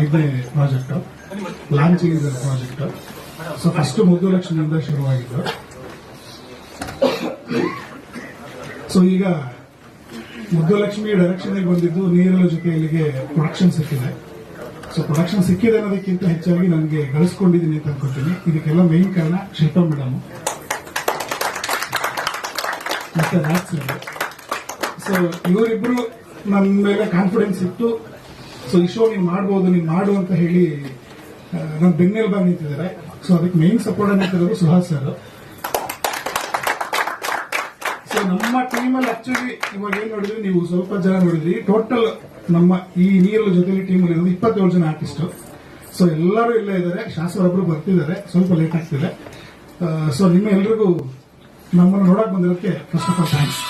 ಐದನೇ project launching project. So first ಮೂರು ಲಕ್ಷದಿಂದ ಶುರುವಾಗಿದ್ದು. ಸೊ ಈಗ ಮುದ್ದುಲಕ್ಷ್ಮಿ ಡೈರೆಕ್ಷನ್ ಬಂದಿದ್ದು ನೀರಿನ ಜೊತೆ ಇಲ್ಲಿಗೆ ಪ್ರೊಡಕ್ಷನ್ ಸಿಕ್ಕಿದೆ. ಸೊ ಪ್ರೊಡಕ್ಷನ್ ಸಿಕ್ಕಿದೆ ಅನ್ನೋದಕ್ಕಿಂತ ಹೆಚ್ಚಾಗಿ ನನಗೆ ಗಳಿಸ್ಕೊಂಡಿದ್ದೀನಿ ಅಂತ ಅನ್ಕೋತೀನಿ. ಇದಕ್ಕೆಲ್ಲ ಮೇನ್ ಕಾರಣ ಶಿಲ್ಪಾ ಮೇಡಮ್ ಮತ್ತೆ ಸೊ ಇವರಿಬ್ರು ನನ್ನ ಮೇಲೆ ಕಾನ್ಫಿಡೆನ್ಸ್ ಇತ್ತು. ಸೊ ಈ ಶೋ ನೀವು ಮಾಡ್ಬೋದು, ನೀವು ಮಾಡು ಅಂತ ಹೇಳಿ ನನ್ನ ಬಂದು ನಿಂತಿದ್ದಾರೆ. ಸೊ ಅದಕ್ಕೆ ಮೇನ್ ಸಪೋರ್ಟ್ ಅನ್ನೋದು ಸುಹಾಸ್ ಸರ್ ಸೊ ನಮ್ಮ ಟೀಮಲ್ಲಿ ಆಕ್ಚುಲಿ ಇವಾಗ ಏನ್ ನೋಡಿದ್ರಿ ನೀವು ಸ್ವಲ್ಪ ಜನ ನೋಡಿದ್ರಿ. ಟೋಟಲ್ ನಮ್ಮ ಈ ನೀರಲ ಜೊತೆಲಿ ಟೀಮಲ್ಲಿ ಇರೋದು ಇಪ್ಪತ್ತೇಳು ಜನ ಆರ್ಟಿಸ್ಟ್ ಸೊ ಎಲ್ಲರೂ ಇಲ್ಲೇ ಇದ್ದಾರೆ. ಶಾಸಕರೊಬ್ರು ಬರ್ತಿದ್ದಾರೆ. ಸ್ವಲ್ಪ ಲೇಟ್ ಆಗ್ತಿದೆ. ಸೊ ನಿಮ್ಮ ಎಲ್ರಿಗೂ ನಮ್ಮನ್ನು ನೋಡಕ್ ಬಂದಿರೋದಕ್ಕೆ first of all thanks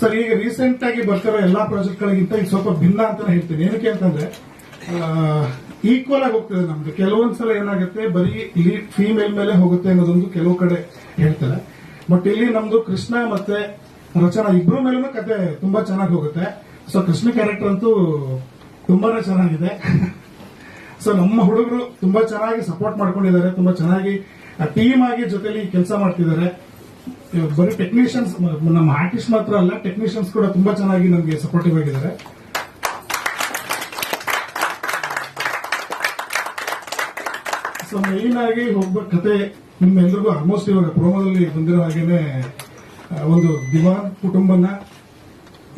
sir, ಈಗ ರೀಸೆಂಟ್ ಆಗಿ ಬರ್ತಿರೋ ಎಲ್ಲಾ ಪ್ರಾಜೆಕ್ಟ್ ಗಳಿಗಿಂತ ಈಗ ಸ್ವಲ್ಪ ಭಿನ್ನ ಅಂತಾನೆ ಹೇಳ್ತೀನಿ. ಏನಕ್ಕೆ ಅಂತಂದ್ರೆ ಈಕ್ವಲ್ ಆಗಿ ಹೋಗ್ತದೆ ನಮ್ದು. ಕೆಲವೊಂದ್ಸಲ ಏನಾಗುತ್ತೆ, ಬರೀ ಇಲ್ಲಿ ಫೀಮೇಲ್ ಮೇಲೆ ಹೋಗುತ್ತೆ ಅನ್ನೋದೊಂದು ಕೆಲವು ಕಡೆ ಹೇಳ್ತಾರೆ. ಬಟ್ ಇಲ್ಲಿ ನಮ್ದು ಕೃಷ್ಣ ಮತ್ತೆ ರಚನಾ ಇಬ್ರು ಮೇಲೂ ಕತೆ ತುಂಬಾ ಚೆನ್ನಾಗಿ ಹೋಗುತ್ತೆ. ಸೊ ಕೃಷ್ಣ ಕ್ಯಾರೆಕ್ಟರ್ ಅಂತೂ ತುಂಬಾನೇ ಚೆನ್ನಾಗಿದೆ. ಸೊ ನಮ್ಮ ಹುಡುಗರು ತುಂಬಾ ಚೆನ್ನಾಗಿ ಸಪೋರ್ಟ್ ಮಾಡ್ಕೊಂಡಿದ್ದಾರೆ, ತುಂಬಾ ಚೆನ್ನಾಗಿ ಟೀಮ್ ಆಗಿ ಜೊತೆಲಿ ಕೆಲಸ ಮಾಡ್ತಿದ್ದಾರೆ. ಬರೀ ಟೆಕ್ನಿಷಿಯನ್ಸ್ ನಮ್ಮ ಆರ್ಟಿಸ್ಟ್ ಮಾತ್ರ ಅಲ್ಲ ಟೆಕ್ನಿಷಿಯನ್ಸ್ ಕೂಡ ತುಂಬಾ ಚೆನ್ನಾಗಿ ನಮಗೆ ಸಪೋರ್ಟಿವ್ ಆಗಿದ್ದಾರೆ. ಸೊ ಮೇನ್ ಆಗಿ ಒಬ್ಬ ಕತೆ ನಿಮ್ಮೆಲ್ಲರಿಗೂ ಆಲ್ಮೋಸ್ಟ್ ಇವಾಗ ಪ್ರೋಮೋದಲ್ಲಿ ಬಂದಿರೋ ಹಾಗೇನೆ ಒಂದು ದಿವಾನ್ ಕುಟುಂಬನ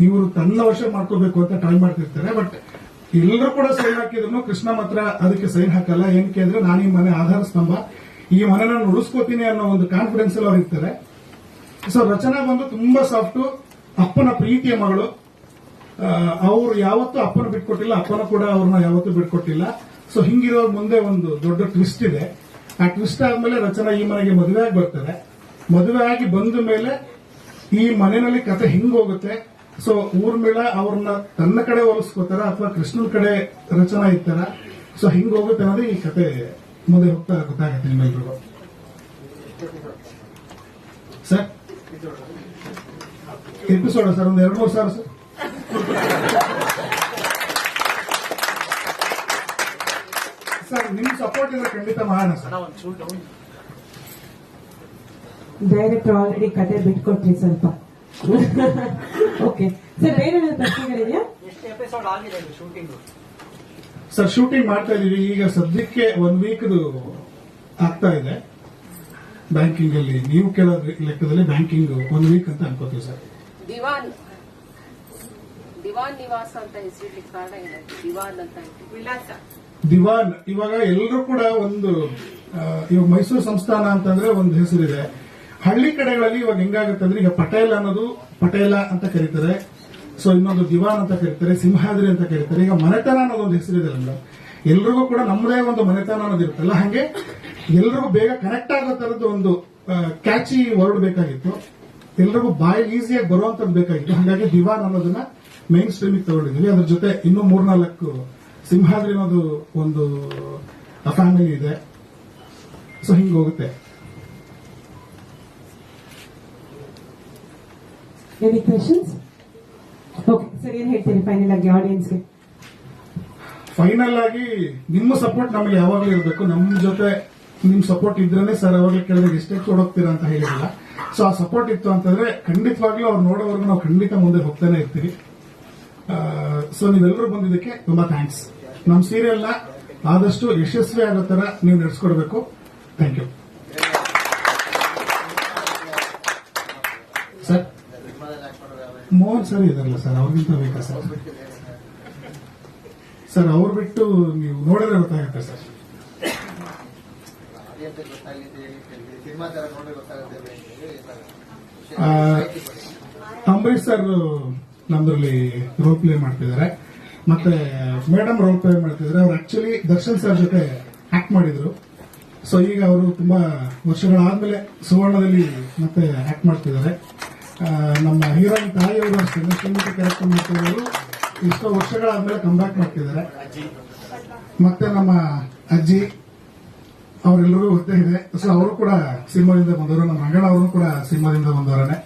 ಇವರು ತನ್ನ ವರ್ಷ ಮಾಡ್ಕೋಬೇಕು ಅಂತ ಟ್ರೈ ಮಾಡ್ತಿರ್ತಾರೆ ಬಟ್ ಎಲ್ಲರೂ ಕೂಡ ಸೈನ್ ಹಾಕಿದ್ರು ಕೃಷ್ಣ ಮಾತ್ರ ಅದಕ್ಕೆ ಸೈನ್ ಹಾಕಲ್ಲ. ಏನಕ್ಕೆ ಅಂದ್ರೆ ನಾನು ಈ ಮನೆ ಆಧಾರ ಸ್ತಂಭ, ಈ ಮನೆ ನಾನು ಉಳಿಸ್ಕೋತೀನಿ ಅನ್ನೋ ಒಂದು ಕಾನ್ಫಿಡೆನ್ಸ್ ಅಲ್ಲಿ ಅವ್ರು ಇರ್ತಾರೆ. ಸೊ ರಚನಾ ಬಂದು ತುಂಬಾ ಸಾಫ್ಟ್ ಅಪ್ಪನ ಪ್ರೀತಿಯ ಮಗಳು. ಅವರು ಯಾವತ್ತೂ ಅಪ್ಪನ ಬಿಟ್ಕೊಟ್ಟಿಲ್ಲ, ಅಪ್ಪನ ಕೂಡ ಅವ್ರನ್ನ ಯಾವತ್ತೂ ಬಿಟ್ಕೊಟ್ಟಿಲ್ಲ. ಸೊ ಹಿಂಗಿರೋ ಮುಂದೆ ಒಂದು ದೊಡ್ಡ ಟ್ವಿಸ್ಟ್ ಇದೆ. ಆ ಟ್ವಿಸ್ಟ್ ಆದ್ಮೇಲೆ ರಚನಾ ಈ ಮನೆಗೆ ಮದುವೆ ಆಗಿ ಬರ್ತಾರೆ. ಮದುವೆ ಆಗಿ ಬಂದ ಮೇಲೆ ಈ ಮನೆಯಲ್ಲಿ ಕತೆ ಹಿಂಗೋಗುತ್ತೆ ಸೊ ಊರ್ಮಿಳ ಅವ್ರನ್ನ ತನ್ನ ಕಡೆ ಹೋಲಿಸ್ಕೋತಾರ ಅಥವಾ ಕೃಷ್ಣನ ಕಡೆ ರಚನಾ ಇರ್ತಾರ? ಸೊ ಹಿಂಗೋಗುತ್ತೆ ಅನ್ನೋದು ಈ ಕತೆ ಮುಂದೆ ಹೋಗ್ತಾ ಗೊತ್ತಾಗುತ್ತೆ ನಿಮ್ಮೆಲ್ರಿಗೂ. ಸರ್? ಎಪಿಸೋಡ್ ಸರ್ ಒಂದು ಎರಡು ಮೂರು ಸಾವಿರ ಸರ್ ಸರ್ ನಿಮ್ ಸಪೋರ್ಟ್ ಇದ್ರೆ ಖಂಡಿತ ಮಾಡೋಣ ಸರ್ ಡೈರೆಕ್ಟರ್ ಆಲ್ರೆಡಿ ಕತೆ ಬಿಟ್ಕೊಟ್ರಿ ಸ್ವಲ್ಪ ಓಕೆ ಸರ್ ಬೇರೆ ಪ್ರಶ್ನೆಗಳಿದೆಯಾ ಸರ್ ಶೂಟಿಂಗ್ ಮಾಡ್ತಾ ಇದೀವಿ ಈಗ ಸದ್ಯಕ್ಕೆ ಒಂದ್ ವೀಕ್ ಆಗ್ತಾ ಇದೆ. ಬ್ಯಾಂಕಿಂಗ್ ಅಲ್ಲಿ ನೀವು ಕೇಳೋ ಲೆಕ್ಕದಲ್ಲಿ ಬ್ಯಾಂಕಿಂಗ್ ಒನ್ ವೀಕ್ ಅಂತ ಅನ್ಕೋತೀವಿ ಸರ್. ದಿವಾನ್ ದಿವಾನ್ ನಿವಾಸ ಅಂತ ಹೆಸರಿಡ್ಲಿಕ್ಕೆ ಕಾರಣ ಏನಾಯ್ತು? ದಿವಾನ್ ಅಂತ ವಿಳಾಸ. ದಿವಾನ್ ಇವಾಗ ಎಲ್ಲರೂ ಕೂಡ ಒಂದು ಇವಾಗ ಮೈಸೂರು ಸಂಸ್ಥಾನ ಅಂತಂದ್ರೆ ಒಂದು ಹೆಸರಿದೆ. ಹಳ್ಳಿ ಕಡೆಗಳಲ್ಲಿ ಇವಾಗ ಹೆಂಗಾಗುತ್ತೆ ಅಂದ್ರೆ ಈಗ ಪಟೇಲ್ ಅನ್ನೋದು ಪಟೇಲ ಅಂತ ಕರೀತಾರೆ. ಸೊ ಇನ್ನೊಂದು ದಿವಾನ್ ಅಂತ ಕರೀತಾರೆ ಸಿಂಹಾದ್ರಿ ಅಂತ ಕರೀತಾರೆ. ಈಗ ಮನೆತನ ಅನ್ನೋದು ಒಂದು ಹೆಸರಿದೆ ಅಲ್ಲ ಎಲ್ರಿಗೂ ಕೂಡ ನಮ್ಮದೇ ಒಂದು ಮನೆತನ ಅನ್ನೋದು ಇರುತ್ತಲ್ಲ ಹಾಗೆ ಎಲ್ರಿಗೂ ಬೇಗ ಕನೆಕ್ಟ್ ಆಗೋ ತರದ ಒಂದು ಕ್ಯಾಚಿ ವರ್ಡ್ ಬೇಕಾಗಿತ್ತು. ಎಲ್ರಿಗೂ ಬಾಯಿ ಈಸಿಯಾಗಿ ಬರುವಂತದ್ದು ಬೇಕಾಗಿತ್ತು. ಹಾಗಾಗಿ ದಿವಾನ್ ಅನ್ನೋದನ್ನ ಮೈನ್ ಸ್ಟ್ರೀಮಿಗೆ ತಗೊಂಡಿದ್ವಿ ಅದ್ರ ಜೊತೆ ಇನ್ನೂ ಮೂರ್ನಾಲ್ಕು ಸಿಂಹಾದ್ರಿ ಅನ್ನೋದು ಒಂದು ಫ್ಯಾಮಿಲಿ ಇದೆ. ಸೊ ಹಿಂಗ ಹೋಗುತ್ತೆ. ಎನಿ ಕ್ವೆಶನ್ಸ್ ಓಕೆ ಸರ್ ಏನ್ ಹೇಳ್ತೀರಿ ಫೈನಲ್ ಆಗಿ ಆಡಿಯನ್ಸ್ಗೆ ಫೈನಲ್ ಆಗಿ ನಿಮ್ಮ ಸಪೋರ್ಟ್ ನಮಗೆ ಯಾವಾಗಲೂ ಇರಬೇಕು. ನಮ್ಮ ಜೊತೆ ನಿಮ್ ಸಪೋರ್ಟ್ ಇದ್ರೇನೆ ಸರ್ ಅವಾಗಲೇ ಕೇಳಿದ್ರೆ ಎಷ್ಟೇ ಕೊಡೋಗ್ತೀರಾ ಅಂತ ಹೇಳಿರಲ್ಲ ಸೊ ಆ ಸಪೋರ್ಟ್ ಇತ್ತು ಅಂತಂದ್ರೆ ಖಂಡಿತವಾಗ್ಲೂ ಅವ್ರು ನೋಡೋವರೆಗೂ ನಾವು ಖಂಡಿತ ಮುಂದೆ ಹೋಗ್ತಾನೆ ಇರ್ತೀವಿ. ಸೊ ನೀವೆಲ್ಲರೂ ಬಂದಿದ್ದಕ್ಕೆ ತುಂಬಾ ಥ್ಯಾಂಕ್ಸ್ ನಮ್ಮ ಸೀರಿಯಲ್ನ ಆದಷ್ಟು ಯಶಸ್ವಿ ಆಗೋ ತರ ನೀವು ನಡೆಸ್ಕೊಡ್ಬೇಕು. Thank you sir Mohan sir ಇದಾರಲ್ಲ ಸರ್ ಅವ್ರಿಗಿಂತ ಬೇಕಾ ಸರ್ ಸರ್ ಅವ್ರು ಬಿಟ್ಟು ನೀವು ನೋಡಿದ್ರೆ ಗೊತ್ತಾಗುತ್ತೆ ಸರ್ ಸಿನಿಮಾ ತರ ನೋಡ್ರೆ ಗೊತ್ತಾಗುತ್ತೆ ಆ, ಅಂಬರೀಶ್ ಸರ್ ನಮ್ದ್ರಲ್ಲಿ ರೋಲ್ ಪ್ಲೇ ಮಾಡ್ತಿದ್ದಾರೆ. ಮತ್ತೆ ಮೇಡಮ್ ರೋಲ್ ಪ್ಲೇ ಮಾಡ್ತಿದ್ದಾರೆ. ಅವ್ರು ಆಕ್ಚುಲಿ ದರ್ಶನ್ ಸರ್ ಜೊತೆ ಆಕ್ಟ್ ಮಾಡಿದ್ರು. ಸೊ ಈಗ ಅವರು ತುಂಬಾ ವರ್ಷಗಳಾದ್ಮೇಲೆ ಸುವರ್ಣದಲ್ಲಿ ಮತ್ತೆ ಆಕ್ಟ್ ಮಾಡ್ತಿದ್ದಾರೆ. ನಮ್ಮ ಹೀರೋಯಿನ್ ತಾಯಿಯವರು ಅಷ್ಟೇ. ಶ್ರೀಮತಿ ಕ್ಯಾರೆಕ್ಟರ್ ಮಾಡ್ತಿರೋರು ಎಷ್ಟೋ ವರ್ಷಗಳಾದ್ಮೇಲೆ ಬ್ಯಾಕ್ ಮಾಡ್ತಿದ್ದಾರೆ. ಮತ್ತೆ ನಮ್ಮ ಅಜ್ಜಿ ಅವರೆಲ್ಲರಿಗೂ ಗೊತ್ತೇ ಇದೆ. ಸೊ ಅವರು ಕೂಡ ಸಿನಿಮಾದಿಂದ ಬಂದವರು. ನಮ್ಮ ಮಂಗಳ ಅವರು ಕೂಡ ಸಿನಿಮಾದಿಂದ ಬಂದವರೇ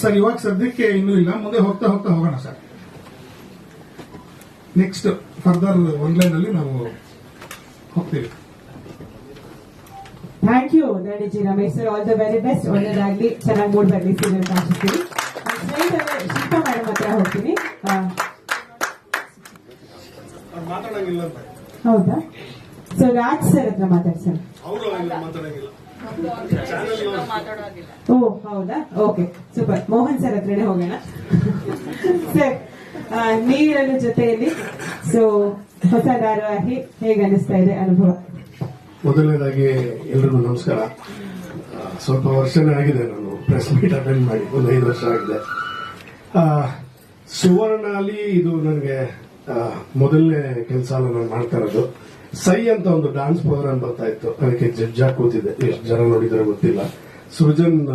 ಸರ್ ಇವಾಗ ಸದ್ಯಕ್ಕೆ ಇನ್ನೂ ಇಲ್ಲ. ಮುಂದೆ ಹೋಗ್ತಾ ಹೋಗ್ತಾ ಹೋಗೋಣ ಸರ್ ನೆಕ್ಸ್ಟ್ ಫರ್ದರ್ ಆನ್ಲೈನ್ ಅಲ್ಲಿ ನಾವು ಹೋಗ್ತೀವಿ. Thank you ದಾಡಿಜಿ Ramesh sir all the very best ಒಳ್ಳೇದಾಗ್ಲಿ. ಚೆನ್ನಾಗಿ ಮೂಡ್ ಬರ್ಲಿ, ಸೀರಿಯಲ್ ಕಾಣಿಸ್ತೀವಿ ಆ, ಹೌದಾ? ಸೊ ರಾಜ್ ಸರ್ ಹತ್ರ ಮಾತಾಡಿ ಸರ್ ಅವರು ಮಾತಾಡಂಗಿಲ್ಲ. ಮಾತಾಡೋದಿಲ್ಲ. ಓ ಹೌದಾ? ಓಕೆ ಸೂಪರ್ ಮೋಹನ್ ಸರ್ ಹತ್ರನೇ ಹೋಗೋಣ. ಸರ್ ನೀರನ್ನು ಜೊತೆಯಲ್ಲಿ ಸೊ ಹೊಸ ಧಾರಾವಾಹಿ ಹೇಗೆ ಅನಿಸ್ತಾ ಇದೆ? ಅನುಭವ. ಮೊದಲನೇದಾಗಿ ಎಲ್ರಿಗೂ ನಮಸ್ಕಾರ. ಸ್ವಲ್ಪ ವರ್ಷನೇ ಆಗಿದೆ ನಾನು ಪ್ರೆಸ್ ಮೀಟ್ ಅಟೆಂಡ್ ಮಾಡಿ. ಒಂದು ಐದು ವರ್ಷ ಆಗಿದೆ. ಆ, ಸುವರ್ಣ ಅಲ್ಲಿ ಇದು ನನಗೆ ಮೊದಲನೇ ಕೆಲಸ ನಾನು ಮಾಡ್ತಾ ಇರೋದು. ಸೈ ಅಂತ ಒಂದು ಡಾನ್ಸ್ ಪ್ರೋಗ್ರಾಮ್ ಬರ್ತಾ ಇತ್ತು. ಅದಕ್ಕೆ ಜಡ್ಜ್ ಕೂತಿದ್ದೆ. ಎಷ್ಟು ಜನ ನೋಡಿದ್ರೆ ಗೊತ್ತಿಲ್ಲ. ಸೃಜನ್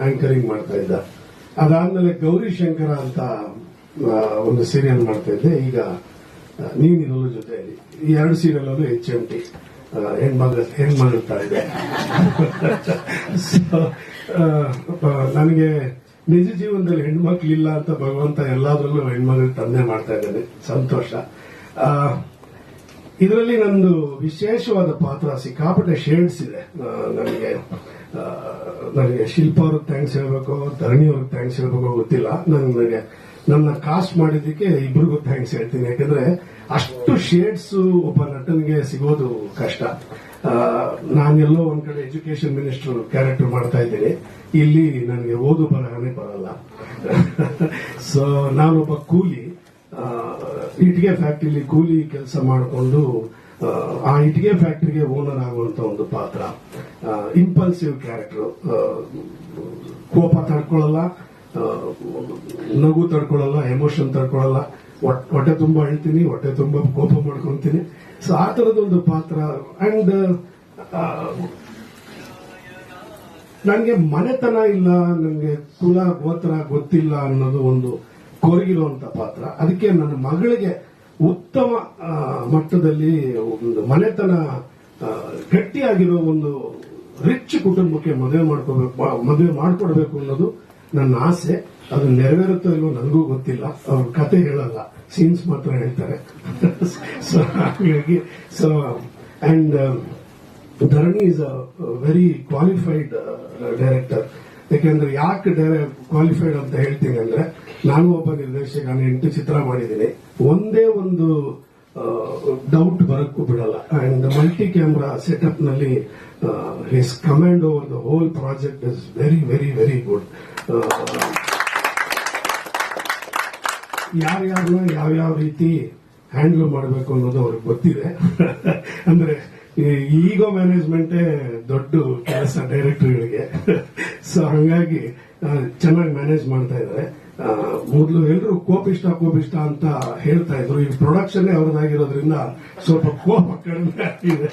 ಆಂಕರಿಂಗ್ ಮಾಡ್ತಾ ಇದ್ದ. ಅದಾದ್ಮೇಲೆ ಗೌರಿ ಶಂಕರ ಅಂತ ಒಂದು ಸೀರಿಯಲ್ ಮಾಡ್ತಾ ಇದ್ದೆ. ಈಗ ನೀನಿರೋ ಜೊತೆ ಈ ಎರಡು ಸೀರಿಯಲ್ ಅಲ್ಲೂ ಎಚ್ ಎಂ ಟಿ ಹೆಣ್ಮಗ, ಹೆಣ್ಮಗಳ್ತಾ ಇದೆ. ನನಗೆ ನಿಜ ಜೀವನದಲ್ಲಿ ಹೆಣ್ಮಕ್ಳಿಲ್ಲ ಅಂತ ಭಗವಂತ ಎಲ್ಲಾದ್ರಲ್ಲೂ ಹೆಣ್ಮಗಳು ತಂದೆ ಮಾಡ್ತಾ ಇದ್ದಾನೆ. ಸಂತೋಷ. ಇದರಲ್ಲಿ ನಂದು ವಿಶೇಷವಾದ ಪಾತ್ರ ಸಿಕ್ಕಾಪಟ್ಟೆ ಶೇಡ್ಸ್ ಇದೆ. ನನಗೆ ನನಗೆ ಶಿಲ್ಪ ಅವ್ರಿಗೆ ಥ್ಯಾಂಕ್ಸ್ ಹೇಳ್ಬೇಕು, ಧರಣಿ ಅವ್ರಿಗೆ ಥ್ಯಾಂಕ್ಸ್ ಹೇಳ್ಬೇಕು ಗೊತ್ತಿಲ್ಲ. ನನಗೆ, ನನ್ನ ಕಾಸ್ಟ್ ಮಾಡಿದ್ದಕ್ಕೆ ಇಬ್ಬರಿಗೂ ಥ್ಯಾಂಕ್ಸ್ ಹೇಳ್ತೀನಿ. ಯಾಕಂದ್ರೆ ಅಷ್ಟು ಶೇಡ್ಸ್ ಒಬ್ಬ ನಟನಿಗೆ ಸಿಗೋದು ಕಷ್ಟ. ನಾನೆಲ್ಲೋ ಒಂದ್ ಕಡೆ ಎಜುಕೇಶನ್ ಮಿನಿಸ್ಟರ್ ಕ್ಯಾರೆಕ್ಟರ್ ಮಾಡ್ತಾ ಇದ್ದೇನೆ. ಇಲ್ಲಿ ನನಗೆ ಓದು ಬರಹನೇ ಬರಲ್ಲ. ಸೊ ನಾನೊಬ್ಬ ಕೂಲಿ ಆ, ಇಟ್ಟಿಗೆ ಫ್ಯಾಕ್ಟ್ರಿಲಿ ಕೂಲಿ ಕೆಲಸ ಮಾಡಿಕೊಂಡು ಆ ಇಟ್ಟಿಗೆ ಫ್ಯಾಕ್ಟ್ರಿಗೆ ಓನರ್ ಆಗುವಂತ ಒಂದು ಪಾತ್ರ. ಇಂಪಲ್ಸಿವ್ ಕ್ಯಾರೆಕ್ಟರ್ ಕೋಪ ತಡ್ಕೊಳ್ಳಲ್ಲ ನಗು ತಡ್ಕೊಳ್ಳಲ್ಲ ಎಮೋಷನ್ ತಡ್ಕೊಳ್ಳಲ್ಲ. ಹೊಟ್- ಹೊಟ್ಟೆ ತುಂಬಾ ಅಳ್ತೀನಿ ಹೊಟ್ಟೆ ತುಂಬಾ ಕೋಪ ಮಾಡ್ಕೊಂತೀನಿ. ಸೊ ಆ ತರದೊಂದು ಪಾತ್ರ. ಅಂಡ್ ನನಗೆ ಮನೆತನ ಇಲ್ಲ, ನನಗೆ ಕುಲ ಗೋತ್ರ ಗೊತ್ತಿಲ್ಲ ಅನ್ನೋದು ಒಂದು ಕೊರಗಿರುವಂತ ಪಾತ್ರ. ಅದಕ್ಕೆ ನನ್ನ ಮಗಳಿಗೆ ಉತ್ತಮ ಮಟ್ಟದಲ್ಲಿ ಒಂದು ಮನೆತನ ಗಟ್ಟಿಯಾಗಿರೋ ಒಂದು ರಿಚ್ ಕುಟುಂಬಕ್ಕೆ ಮದುವೆ ಮಾಡ್ಕೋಬೇಕು ಮದುವೆ ಮಾಡ್ಕೊಡ್ಬೇಕು ಅನ್ನೋದು ನನ್ನ ಆಸೆ. ಅದು ನೆರವೇರುತ್ತೋ ಇಲ್ವೋ ನನಗೂ ಗೊತ್ತಿಲ್ಲ. ಅವ್ರ ಕತೆ ಹೇಳಲ್ಲ. ಸೀನ್ಸ್ ಮಾತ್ರ ಹೇಳ್ತಾರೆ. ಸೊ ಹಾಗಾಗಿ so and Dharani is a very qualified director ಯಾಕೆಂದ್ರೆ ಯಾಕೆ ಕ್ವಾಲಿಫೈಡ್ ಅಂತ ಹೇಳ್ತೀನಿ ಅಂದ್ರೆ, ನಾನು ಒಬ್ಬ ನಿರ್ದೇಶಕ, ನಾನು ಎಂಟು ಚಿತ್ರ ಮಾಡಿದ್ದೀನಿ. ಒಂದೇ ಒಂದು ಡೌಟ್ ಬರಕ್ಕೂ ಬಿಡಲ್ಲ. And multi camera ಸೆಟಪ್ನಲ್ಲಿ his command over the whole project is very very very good ಯಾರ್ಯಾರನ್ನ ಯಾವ್ಯಾವ ರೀತಿ ಹ್ಯಾಂಡಲ್ ಮಾಡಬೇಕು ಅನ್ನೋದು ಅವ್ರಿಗೆ ಗೊತ್ತಿದೆ. ಅಂದ್ರೆ ಈಗೋ ಮ್ಯಾನೇಜ್ಮೆಂಟೇ ದೊಡ್ಡ ಕೆಲಸ ಡೈರೆಕ್ಟರ್ಗಳಿಗೆ. ಸೊ ಹಂಗಾಗಿ ಚೆನ್ನಾಗಿ ಮ್ಯಾನೇಜ್ ಮಾಡ್ತಾ ಇದ್ದಾರೆ. ಮೊದಲು ಎಲ್ಲರೂ ಕೋಪಿಷ್ಟ ಕೋಪಿಷ್ಟ ಅಂತ ಹೇಳ್ತಾ ಇದ್ರು. ಈ ಪ್ರೊಡಕ್ಷನ್ ಅವ್ರದ್ದಾಗಿರೋದ್ರಿಂದ ಸ್ವಲ್ಪ ಕೋಪ ಕಡಿಮೆ ಆಗಿದೆ.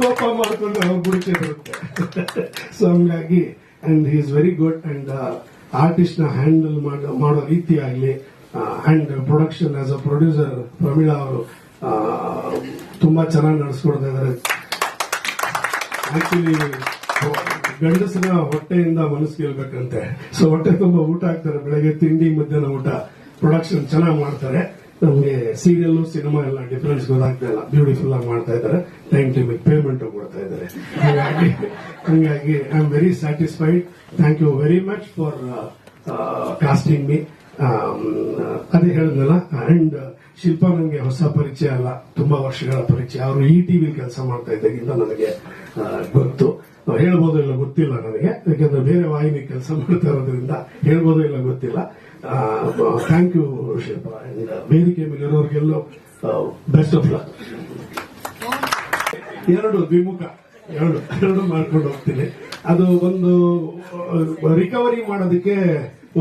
ಕೋಪ ಮಾಡ್ಕೊಂಡು ಅವ್ರು ಸೊ ಹಂಗಾಗಿ and he is very good and ಆರ್ಟಿಸ್ಟ್ನ handle ಮಾಡೋ ರೀತಿ ಆಗಲಿ and production as a producer Pramila ಅವರು ತುಂಬಾ ಚೆನ್ನಾಗಿ ನಡೆಸ್ಕೊಡ್ತಾ ಇದ್ದಾರೆ ಆಕ್ಚುಲಿ ಗಂಡಸರ ಹೊಟ್ಟೆಯಿಂದ ಮನಸ್ಸು ಗೆಲ್ಬೇಕಂತೆ ಸೊ ಹೊಟ್ಟೆ ತುಂಬಾ ಊಟ ಹಾಕ್ತಾರೆ, ಬೆಳಗ್ಗೆ ತಿಂಡಿ, ಮಧ್ಯಾಹ್ನ ಊಟ. ಪ್ರೊಡಕ್ಷನ್ ಚೆನ್ನಾಗಿ ಮಾಡ್ತಾರೆ. ನಮಗೆ ಸೀರಿಯಲ್ ಸಿನಿಮಾ ಎಲ್ಲ ಡಿಫರೆನ್ಸ್ ಗೊತ್ತಾಗ್ತಾ ಇಲ್ಲ. ಬ್ಯೂಟಿಫುಲ್ ಆಗಿ ಮಾಡ್ತಾ ಇದ್ದಾರೆ. ಟೈಮ್ ಟೈಮಿಗೆ ಪೇಮೆಂಟ್ ಕೊಡ್ತಾ ಇದ್ದಾರೆ. ಹಾಗಾಗಿ, ಹಂಗಾಗಿ I am very satisfied thank you very much for casting me ಅದೇ ಹೇಳಿದ್ನಲ್ಲ ಅಂಡ್ ಶಿಲ್ಪ ನನಗೆ ಹೊಸ ಪರಿಚಯ ಅಲ್ಲ. ತುಂಬಾ ವರ್ಷಗಳ ಪರಿಚಯ. ಅವರು ಈ ಟಿವಿ ಕೆಲಸ ಮಾಡ್ತಾ ಇದ್ದಾಗಿಂದ ನನಗೆ ಗೊತ್ತು. ಹೇಳ್ಬೋದು ಇಲ್ಲ ಗೊತ್ತಿಲ್ಲ ನನಗೆ. ಯಾಕಂದ್ರೆ ಬೇರೆ ವಾಹಿನಿ ಕೆಲಸ ಮಾಡ್ತಾ ಇರೋದ್ರಿಂದ ಹೇಳ್ಬೋದು ಇಲ್ಲ ಗೊತ್ತಿಲ್ಲ. ಥ್ಯಾಂಕ್ ಯು ವೇದಿಕೆ ಮೇಲೆ ಇರೋರಿಗೆಲ್ಲ ಬೆಸ್ಟ್ ಆಫ್ ಲಕ್ ಎರಡು ದ್ವಿಮುಖ, ಎರಡು ಎರಡು ಮಾಡ್ಕೊಂಡು ಹೋಗ್ತೀನಿ. ಅದು ಒಂದು ರಿಕವರಿ ಮಾಡೋದಕ್ಕೆ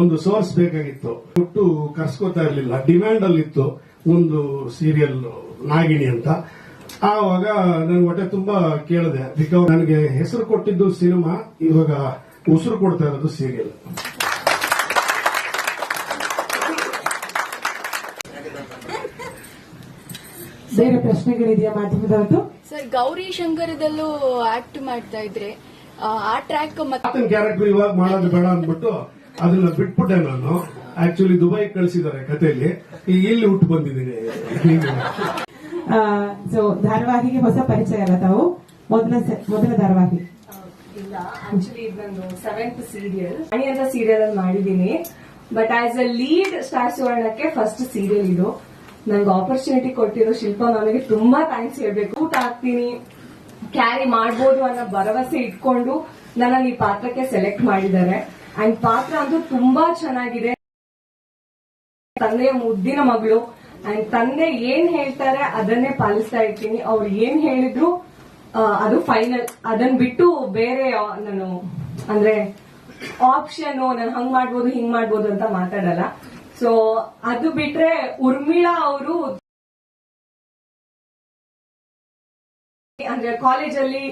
ಒಂದು ಸೋರ್ಸ್ ಬೇಕಾಗಿತ್ತು. ಒಟ್ಟು ಕರ್ಸ್ಕೋತಾ ಇರಲಿಲ್ಲ. ಡಿಮ್ಯಾಂಡ್ ಅಲ್ಲಿತ್ತು ಒಂದು ಸೀರಿಯಲ್ ನಾಗಿಣಿ ಅಂತ. ಆವಾಗ ನನ್ ಹೊಟ್ಟೆ ತುಂಬಾ ಕೇಳಿದೆ. ಬಿಕಾಸ್ ನನಗೆ ಹೆಸರು ಕೊಟ್ಟಿದ್ದು ಸಿನಿಮಾ ಇವಾಗ ಉಸಿರು ಕೊಡ್ತಾ ಇರೋದು ಸೀರಿಯಲ್ ಬೇರೆ ಪ್ರಶ್ನೆಗಳಿದೆಯಾ ಮಾಧ್ಯಮದವರು ಸರ್ ಗೌರಿ ಶಂಕರದಲ್ಲೂ ಆಕ್ಟ್ ಮಾಡ್ತಾ ಇದ್ರೆ ಆ, ಆ ಟ್ರ್ಯಾಕ್ ಮತ್ತೆ ಕ್ಯಾರೆಕ್ಟರ್ ಇವಾಗ ಮಾಡೋದು ಬೇಡ ಅಂದ್ಬಿಟ್ಟು ಅದನ್ನ ಬಿಟ್ಬಿಟ್ಟೆ ನಾನು. ಆಕ್ಚುಲಿ ದುಬೈ ಕಳಿಸಿದ್ದಾರೆ ಕಥೆಯಲ್ಲಿ. ಈಗ ಇಲ್ಲಿ ಹುಟ್ಟು ಬಂದಿದ್ದೀನಿ. ಸೊ ಧಾರಾವಾಹಿಗೆ ಹೊಸ ಪರಿಚಯ ಅಲ್ಲ ತಾವು? ಮೊದಲ ಮೊದಲ ಧಾರಾವಾಹಿ. ಇಲ್ಲ. ಆಕ್ಚುಲಿ ಇದೊಂದು ನಂದು ಸೆವೆಂತ್ ಸೀರಿಯಲ್ ಮಣಿ ಅಂತ ಸೀರಿಯಲ್ ಅಲ್ಲಿ ಮಾಡಿದ್ದೀನಿ. But as a lead star ಸುವರ್ಣಕ್ಕೆ first serial ಇದು. ನಂಗೆ ಆಪರ್ಚುನಿಟಿ ಕೊಟ್ಟಿರೋ ಶಿಲ್ಪ ನನಗೆ ತುಂಬಾ ಥ್ಯಾಂಕ್ಸ್ ಹೇಳ್ಬೇಕು. ಊಟ ಹಾಕ್ತೀನಿ ಕ್ಯಾರಿ ಮಾಡ್ಬೋದು ಅನ್ನೋ ಭರವಸೆ ಇಟ್ಕೊಂಡು ನನ್ನ ಈ ಪಾತ್ರಕ್ಕೆ ಸೆಲೆಕ್ಟ್ ಮಾಡಿದ್ದಾರೆ. ಅಂಡ್ ಪಾತ್ರ ಅಂತೂ ತುಂಬಾ ಚೆನ್ನಾಗಿದೆ. ತಂದೆಯ ಮುದ್ದಿನ ಮಗಳು. ಅಂಡ್ ತಂದೆ ಏನ್ ಹೇಳ್ತಾರೆ ಅದನ್ನೇ ಪಾಲಿಸ್ತಾ ಇರ್ತೀನಿ. ಅವ್ರು ಏನ್ ಹೇಳಿದ್ರು ಅದು ಫೈನಲ್ ಅದನ್ ಬಿಟ್ಟು ಬೇರೆ ನಾನು, ಅಂದ್ರೆ ಆಪ್ಷನ್ ನಾನು ಹಂಗ್ ಮಾಡ್ಬೋದು, ಹಿಂಗ್ ಮಾಡ್ಬೋದು ಅಂತ ಮಾತಾಡಲ್ಲ. ಸೊ ಅದು ಬಿಟ್ರೆ ಉರ್ಮಿಳಾ ಅವರು ಅಂದ್ರೆ ಕಾಲೇಜಲ್ಲಿ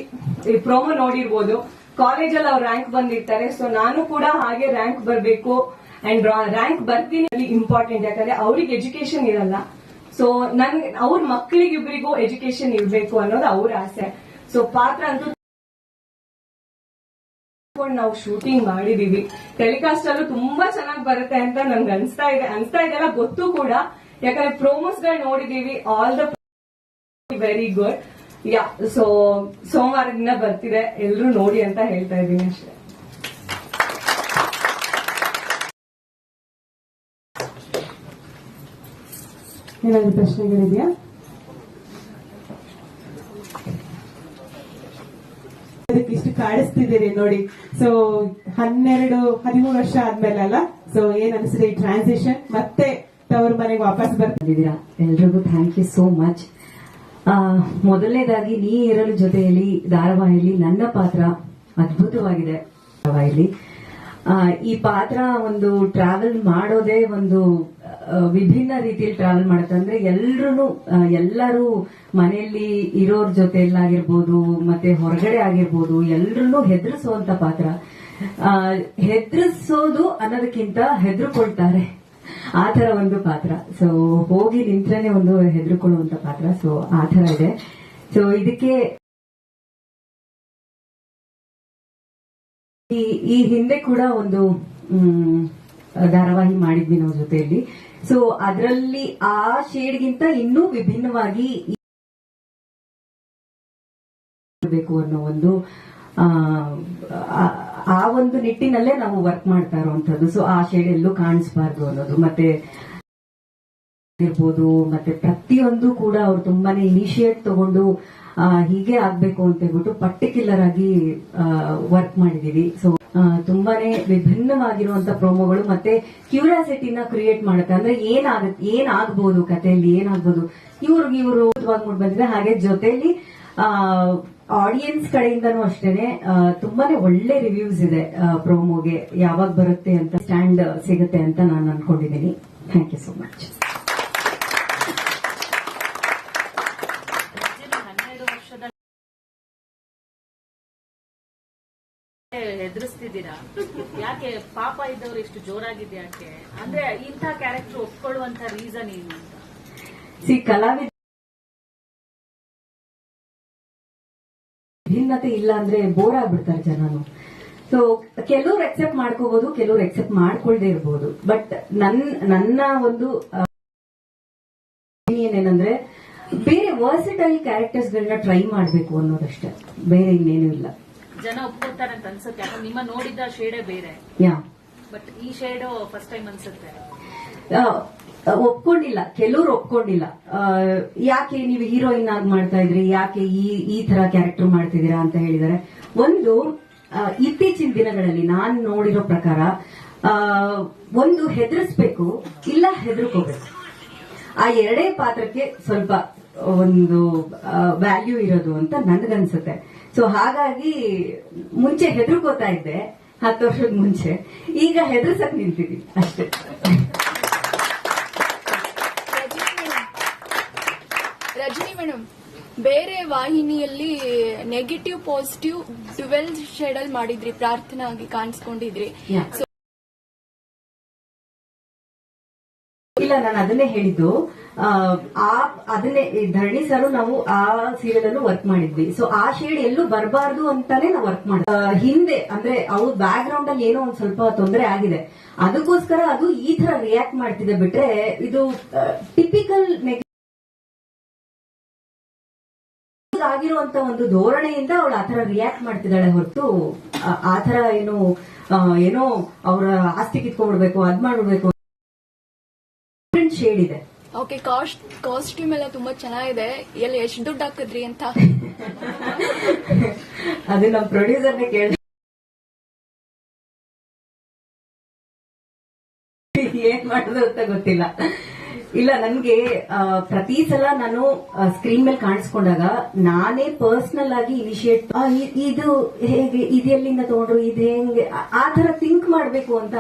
ಪ್ರೋಮೋ ನೋಡಿರ್ಬೋದು. ಕಾಲೇಜಲ್ಲಿ ಅವ್ರು ರ್ಯಾಂಕ್ ಬಂದಿರ್ತಾರೆ. ಸೊ ನಾನು ಕೂಡ ಹಾಗೆ ರ್ಯಾಂಕ್ ಬರಬೇಕು ಅಂಡ್ ರ್ಯಾಂಕ್ ಬರ್ತೀನಿ ಅಲ್ಲಿ ಇಂಪಾರ್ಟೆಂಟ್ ಯಾಕಂದ್ರೆ ಅವ್ರಿಗೆ ಎಜುಕೇಶನ್ ಇರಲ್ಲ. ಸೊ ನನ್, ಅವ್ರ ಮಕ್ಕಳಿಗಿಬ್ಬರಿಗೂ ಎಜುಕೇಶನ್ ಇರಬೇಕು ಅನ್ನೋದು ಅವ್ರ ಆಸೆ. ಸೊ ಪಾತ್ರ ಅಂತೂ ನಾವು ಶೂಟಿಂಗ್ ಮಾಡಿದೀವಿ. ಟೆಲಿಕಾಸ್ಟ್ ಅಲ್ಲೂ ತುಂಬಾ ಚೆನ್ನಾಗಿ ಬರುತ್ತೆ ಅಂತ ನನ್ಗೆ ಅನ್ಸ್ತಾ ಇದೆ. ಅನ್ಸ್ತಾ ಇದೆಲ್ಲ ಗೊತ್ತು ಕೂಡ. ಯಾಕಂದ್ರೆ ಪ್ರೋಮೋಸ್ಗಳು ನೋಡಿದೀವಿ. All the very good yeah so ಸೋಮವಾರದಿಂದ ಬರ್ತಿದೆ. ಎಲ್ರು ನೋಡಿ ಅಂತ ಹೇಳ್ತಾ ಇದ್ದೀನಿ ಅಷ್ಟೇ. ಏನಾದ್ರು ಪ್ರಶ್ನೆಗಳಿದೆಯಾ ಅದಕ್ಕೆ ಇಷ್ಟು ಕಾಡಿಸ್ತಿದ್ದೀರಿ ನೋಡಿ. ಸೊ ಹನ್ನೆರಡು ಹದಿಮೂರು ವರ್ಷ ಆದ್ಮೇಲೆ ಅಲ್ಲ? ಸೊ ಏನ್ ಅನ್ಸಿದೆ ಈ ಟ್ರಾನ್ಸಿಷನ್ ಮತ್ತೆ ತವ್ರ ಮನೆಗೆ ವಾಪಸ್ ಬರ್ತಿದ್ದೀರಾ ಎಲ್ರಿಗೂ ಥ್ಯಾಂಕ್ ಯು ಸೋ ಮಚ್ ಮೊದಲನೇದಾಗಿ ನೀ ಇರಲು ಜೊತೆಯಲ್ಲಿ ಧಾರಾವಾಹಿಯಲ್ಲಿ ನನ್ನ ಪಾತ್ರ ಅದ್ಭುತವಾಗಿದೆ. ಧಾರಾವಾಹಿಯಲ್ಲಿ. ಆ, ಈ ಪಾತ್ರ ಒಂದು ಟ್ರಾವೆಲ್ ಮಾಡೋದೇ ಒಂದು ವಿಭಿನ್ನ ರೀತಿಯಲ್ಲಿ ಟ್ರಾವೆಲ್ ಮಾಡುತ್ತೆ. ಅಂದ್ರೆ ಎಲ್ರು ಎಲ್ಲರೂ ಮನೆಯಲ್ಲಿ ಇರೋರ್ ಜೊತೆಯಲ್ಲಾಗಿರ್ಬೋದು, ಮತ್ತೆ ಹೊರಗಡೆ ಆಗಿರ್ಬೋದು ಎಲ್ರು ಹೆದರಿಸುವಂತ ಪಾತ್ರ. ಹೆದರಿಸೋದು ಅನ್ನೋದಕ್ಕಿಂತ ಹೆದರ್ಕೊಳ್ತಾರೆ. ಆ ತರ ಒಂದು ಪಾತ್ರ. ಸೊ ಹೋಗಿ ನಿಂತ್ರೇನೆ ಒಂದು ಹೆದರ್ಕೊಳ್ಳುವಂತ ಪಾತ್ರ. ಸೊ ಆ ತರ ಇದೆ. ಸೊ ಇದಕ್ಕೆ ಈ ಹಿಂದೆ ಕೂಡ ಒಂದು ಧಾರಾವಾಹಿ ಮಾಡಿದ್ವಿ ನಾವು ಜೊತೆಯಲ್ಲಿ. ಸೊ ಅದರಲ್ಲಿ ಆ ಶೇಡ್ಗಿಂತ ಇನ್ನೂ ವಿಭಿನ್ನವಾಗಿ ಬೇಕು ಅನ್ನೋ ಒಂದು ಆ, ಒಂದು ನಿಟ್ಟಿನಲ್ಲೇ ನಾವು ವರ್ಕ್ ಮಾಡ್ತಾ ಇರುವಂತದ್ದು ಸೊ ಆ ಶೇಡ್ ಎಲ್ಲೂ ಕಾಣಿಸಬಾರ್ದು ಅನ್ನೋದು. ಮತ್ತೆ ಇರ್ಬೋದು ಮತ್ತೆ ಪ್ರತಿಯೊಂದು ಕೂಡ ಅವ್ರು ತುಂಬಾನೇ ಇನಿಷಿಯೇಟ್ ತಗೊಂಡು ಹೀಗೆ ಆಗ್ಬೇಕು ಅಂತ ಹೇಳ್ಬಿಟ್ಟು ಪರ್ಟಿಕ್ಯುಲರ್ ಆಗಿ ವರ್ಕ್ ಮಾಡಿದೀವಿ. ಸೊ ತುಂಬಾನೇ ವಿಭಿನ್ನವಾಗಿರುವಂತ ಪ್ರೋಮೋಗಳು ಮತ್ತೆ ಕ್ಯೂರಿಯಾಸಿಟಿನ ಕ್ರಿಯೇಟ್ ಮಾಡುತ್ತೆ. ಅಂದ್ರೆ ಏನಾಗುತ್ತೆ ಏನಾಗ್ಬೋದು ಕಥೆಯಲ್ಲಿ, ಏನಾಗ್ಬೋದು? ಇವ್ರಿಗೆ ಇವರು ಮೂಡ್ ಬಂದಿದೆ. ಹಾಗೆ ಜೊತೆಲಿ ಆಡಿಯನ್ಸ್ ಕಡೆಯಿಂದನೂ ಅಷ್ಟೇನೆ ತುಂಬಾನೇ ಒಳ್ಳೆ ರಿವ್ಯೂಸ್ ಇದೆ ಪ್ರೋಮೋಗೆ ಯಾವಾಗ ಬರುತ್ತೆ ಅಂತ ಸ್ಟ್ಯಾಂಡ್ ಸಿಗುತ್ತೆ ಅಂತ ನಾನು ಅನ್ಕೊಂಡಿದ್ದೀನಿ ಥ್ಯಾಂಕ್ ಯು ಸೋ ಮಚ್ ಹೆದರಿಸ್ತಿದ್ದೀರಾ? ಯಾಕೆ ಪಾಪ ಇದ್ದವ್ರು ಇಷ್ಟು ಜೋರಾಗಿದೆ ಯಾಕೆ? ಅಂದ್ರೆ ಇಂಥ ಕ್ಯಾರೆಕ್ಟರ್ ಒಪ್ಕೊಳ್ಳುವಂತ ರೀಸನ್ ಏನು ಸಿ, ಕಲಾವಿದ ಭಿನ್ನತೆ ಇಲ್ಲ ಅಂದ್ರೆ ಬೋರ್ ಆಗ್ಬಿಡ್ತಾರೆ ಜನನು ಸೊ ಕೆಲವ್ರು ಎಕ್ಸೆಪ್ಟ್ ಮಾಡ್ಕೋಬಹುದು ಕೆಲವ್ರು ಎಕ್ಸೆಪ್ಟ್ ಮಾಡ್ಕೊಳ್ದೇ ಇರಬಹುದು ಬಟ್ ನನ್, ನನ್ನ ಒಂದು ಏನಂದ್ರೆ ಬೇರೆ ವರ್ಸಿಟೈಲ್ ಕ್ಯಾರೆಕ್ಟರ್ಸ್ ಗಳನ್ನ ಟ್ರೈ ಮಾಡ್ಬೇಕು ಅನ್ನೋದಷ್ಟೇ. ಬೇರೆ ಇನ್ನೇನು ಇಲ್ಲ. ಜನ ಒಪ್ಕೊಳ್ತಾರೆ ಅಂತ ಅನ್ಸುತ್ತೆ. ಯಾಕಂದ್ರೆ ನಿಮ್ಮ ನೋಡಿದ ಶೇಡೇ ಬೇರೆ. ಯಾ. ಬಟ್ ಈ ಶೇಡ್ ಫಸ್ಟ್ ಟೈಮ್ ಅನ್ಸುತ್ತೆ. ಒಪ್ಕೊಂಡಿಲ್ಲ. ಕೆಲವ್ರು ಒಪ್ಕೊಂಡಿಲ್ಲ. ಯಾಕೆ ನೀವು ಹೀರೋಯಿನ್ ಆಗಿ ಮಾಡ್ತಾ ಇದ್ರಿ? ಯಾಕೆ ಈ ಈ ತರ ಕ್ಯಾರೆಕ್ಟರ್ ಮಾಡ್ತಿದ್ದೀರಾ ಅಂತ ಹೇಳಿದ್ದಾರೆ. ಒಂದು ಇತ್ತೀಚಿನ ದಿನಗಳಲ್ಲಿ ನಾನು ನೋಡಿರೋ ಪ್ರಕಾರ ಒಂದು ಹೆದರಿಸ್ಬೇಕು ಇಲ್ಲ ಹೆದರ್ಕೋಬೇಕು. ಆ ಎರಡೇ ಪಾತ್ರಕ್ಕೆ ಸ್ವಲ್ಪ ಒಂದು ವ್ಯಾಲ್ಯೂ ಇರೋದು ಅಂತ ನನ್ಗನ್ಸುತ್ತೆ. ಸೊ ಹಾಗಾಗಿ ಮುಂಚೆ ಹೆದರ್ಕೋತಾ ಇದ್ದೆ ಹತ್ತು ವರ್ಷದ ಮುಂಚೆ. ಈಗ ಹೆದರ್ಸಕ್ ನಿಂತಿದ್ದೀನಿ ಅಷ್ಟೇ. ರಜನಿ ಮೇಡಮ್ ಬೇರೆ ವಾಹಿನಿಯಲ್ಲಿ ನೆಗೆಟಿವ್ ಪಾಸಿಟಿವ್ ಟ್ವೆಲ್ ಶೆಡಲ್ ಅಲ್ಲಿ ಮಾಡಿದ್ರಿ ಪ್ರಾರ್ಥನಾ ಆಗಿ ಕಾಣಿಸ್ಕೊಂಡಿದ್ರಿ ಇಲ್ಲ ನಾನು ಅದನ್ನೇ ಹೇಳಿದ್ದು. ಆ, ಅದನ್ನೇ ಧರಣಿ ಸರ್ ನಾವು ಆ ಸೀರಿಯಲ್ ವರ್ಕ್ ಮಾಡಿದ್ವಿ. ಸೊ ಆ ಶೇಡ್ ಎಲ್ಲೂ ಬರಬಾರ್ದು ಅಂತಾನೆ ನಾವು ವರ್ಕ್ ಮಾಡ ಹಿಂದೆ ಅಂದ್ರೆ ಅವ್ರ ಬ್ಯಾಕ್ ಗ್ರೌಂಡ್ ಅಲ್ಲಿ ಏನೋ ಒಂದ್ ಸ್ವಲ್ಪ ತೊಂದರೆ ಆಗಿದೆ. ಅದಕ್ಕೋಸ್ಕರ ಅದು ಈ ತರ ರಿಯಾಕ್ಟ್ ಮಾಡ್ತಿದೆ ಬಿಟ್ರೆ ಇದು ಟಿಪಿಕಲ್ ಆಗಿರುವಂತ ಒಂದು ಧೋರಣೆಯಿಂದ ಅವಳು ಆತರ ರಿಯಾಕ್ಟ್ ಮಾಡ್ತಿದ್ದಾಳೆ ಹೊರತು ಆತರ ಏನು ಏನೋ ಅವರ ಆಸ್ತಿ ಕಿತ್ಕೊಂಡ್ಬಿಡ್ಬೇಕು ಅದ್ ಮಾಡ್ಬಿಡ್ಬೇಕು ಶೇಡ್ ಇದೆ ಓಕೆ ಕಾಸ್ಟ್ ಕಾಸ್ಟ್ಯೂಮ್ ಎಲ್ಲ ತುಂಬಾ ಚೆನ್ನಾಗಿದೆ. ಎಲ್ಲಿ ಎಷ್ಟು ದುಡ್ಡು ಹಾಕಿದ್ರಿ ಅಂತ? ಅದು ನಮ್ಮ ಪ್ರೊಡ್ಯೂಸರ್ನೇ ಕೇಳಿ ಏನ್ ಮಾಡೋದು ಅಂತ ಗೊತ್ತಿಲ್ಲ. ಇಲ್ಲ ನನ್ಗೆ ಪ್ರತಿ ಸಲ ನಾನು ಸ್ಕ್ರೀನ್ ಮೇಲೆ ಕಾಣಿಸ್ಕೊಂಡಾಗ ನಾನೇ ಪರ್ಸನಲ್ ಆಗಿ ಇನಿಷಿಯೇಟ್ ಇದು ಹೇಗೆ ಇದೆಲ್ಲಿಂದ ತಗೊಂಡ್ರು ಇದು ಹೆಂಗೆ ಆ ತರ ಥಿಂಕ್ ಮಾಡ್ಬೇಕು ಅಂತ